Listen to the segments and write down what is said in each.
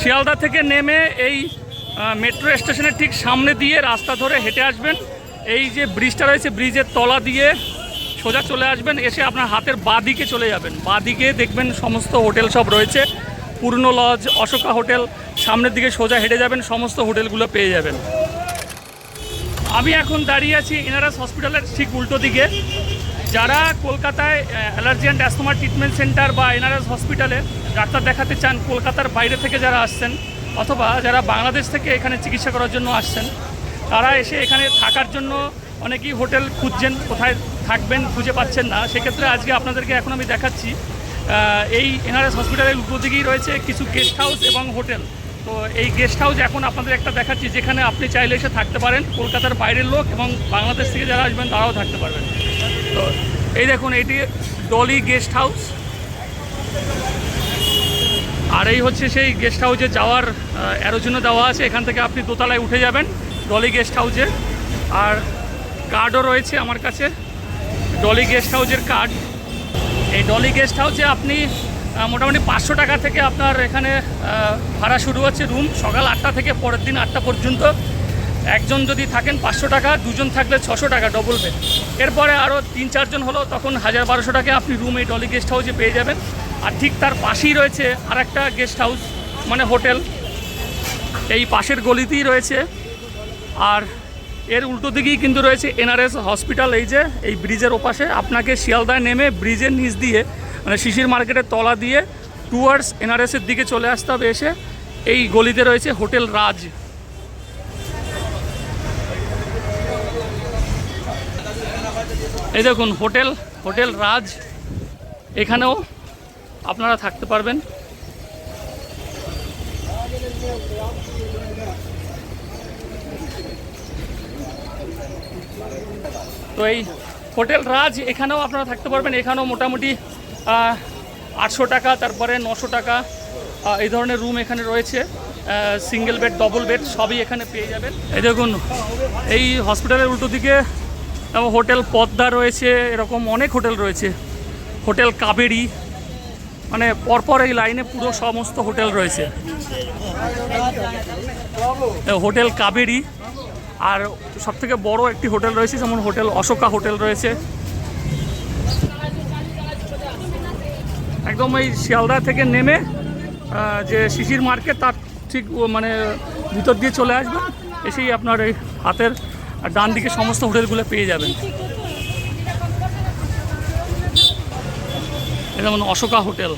শিয়ালদা থেকে নেমে এই মেট্রো স্টেশনের ঠিক সামনে দিয়ে রাস্তা ধরে হেঁটে আসবেন। এই যে ব্রিজটা রয়েছে, ব্রিজের তলা দিয়ে সোজা চলে আসবেন। এসে আপনার হাতের বাদিকে চলে যাবেন। বাদিকে দেখবেন সমস্ত হোটেল সব রয়েছে। পূর্ণ লজ, অশোকা হোটেল, সামনের দিকে সোজা হেঁটে যাবেন, সমস্ত হোটেলগুলো পেয়ে যাবেন। আমি এখন দাঁড়িয়ে আছি এনারাস হসপিটালের ঠিক উল্টো দিকে। যারা কলকাতায় allergy and asthma treatment centre বা এনআরএস হসপিটালে ডাক্তার দেখাতে চান, কলকাতার বাইরে থেকে যারা আসছেন অথবা যারা বাংলাদেশ থেকে এখানে চিকিৎসা করার জন্য আসছেন, তারা এসে এখানে থাকার জন্য অনেকেই হোটেল খুঁজছেন, কোথায় থাকবেন খুঁজে পাচ্ছেন না। সেক্ষেত্রে আজকে আপনাদেরকে এখন আমি দেখাচ্ছি এই এনআরএস হসপিটালের উল্টো দিকেই রয়েছে কিছু গেস্ট হাউস এবং হোটেল। তো এই গেস্ট হাউস এখন আপনাদের একটা দেখাচ্ছি, যেখানে আপনি চাইলে এসে থাকতে পারেন। কলকাতার বাইরের লোক এবং বাংলাদেশ থেকে যারা আসবেন, তারাও থাকতে পারবেন। তো এই দেখুন, এটি ডলি গেস্ট হাউস। আর এই হচ্ছে সেই গেস্ট হাউসে যাওয়ার জন্য দেওয়া আছে। এখান থেকে আপনি দোতলায় উঠে যাবেন ডলি গেস্ট হাউসে। আর কার্ডও রয়েছে আমার কাছে, ডলি গেস্ট হাউসের কার্ড। এই ডলি গেস্ট হাউসে আপনি মোটামুটি পাঁচশো টাকা থেকে আপনার এখানে ভাড়া শুরু হচ্ছে রুম। সকাল আটটা থেকে পরের দিন আটটা পর্যন্ত। একজন যদি থাকেন পাঁচশো টাকা, দুজন থাকলে ছশো টাকা ডবল বেড এরপরে আরও তিন, চারজন হলো, তখন হাজার বারোশো টাকা আপনি রুম এই ডলি গেস্ট হাউসে পেয়ে যাবেন। আর ঠিক তার পাশেই রয়েছে আর একটা গেস্ট হাউস মানে হোটেল। এই পাশের গলিতেই রয়েছে। আর এর উল্টো দিকেই কিন্তু রয়েছে এনআরএস হসপিটাল এই যে, এই ব্রিজের ওপাশে। আপনাকে শিয়ালদায় নেমে ব্রিজের নিচ দিয়ে মানে শিশির মার্কেটের তলা দিয়ে টুয়ার্ডস এনআরএসের দিকে চলে আসতে হবে এসে। এই গলিতে রয়েছে হোটেল রাজ। এই দেখুন, হোটেল হোটেল রাজ। এখানেও আপনারা থাকতে পারবেন। তো এই হোটেল রাজ, এখানেও আপনারা থাকতে পারবেন। এখানেও মোটামুটি আটশো টাকা, তারপরে নশো টাকা এই ধরনের রুম এখানে রয়েছে। সিঙ্গেল বেড ডবল বেড সবই এখানে পেয়ে যাবেন। এই দেখুন, এই হসপিটালের উল্টো দিকে এবং হোটেল পদ্মা রয়েছে, এরকম অনেক হোটেল রয়েছে। হোটেল কাবেরি মানে পরপর এই লাইনে পুরো সমস্ত হোটেল রয়েছে। হোটেল কাবেরি, আর সব থেকে বড় একটি হোটেল রয়েছে, যেমন হোটেল অশোকা হোটেল রয়েছে। একদম এই শিয়ালদা থেকে নেমে যে শিশির মার্কেট, তার ঠিক মানে ভিতর দিয়ে চলে আসবেন। এসেই আপনার এই হাতের আর ডান দিকে সমস্ত হোটেলগুলো পেয়ে যাবেন। যেমন অশোকা হোটেল।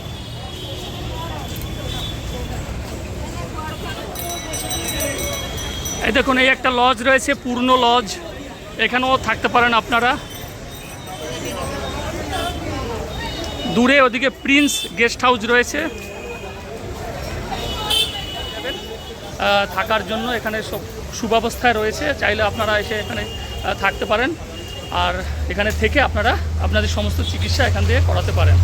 এই দেখুন, এই একটা লজ রয়েছে, পূর্ণ লজ। এখানেও থাকতে পারেন আপনারা। দূরে ওদিকে প্রিন্স গেস্ট হাউস রয়েছে। থাকার জন্য এখানে সব সুব্যবস্থায় রয়েছে, চাইলে আপনারা এসে এখানে থাকতে পারেন। আর এখানে থেকে আপনারা আপনাদের সমস্ত চিকিৎসা এখান থেকে করাতে পারেন।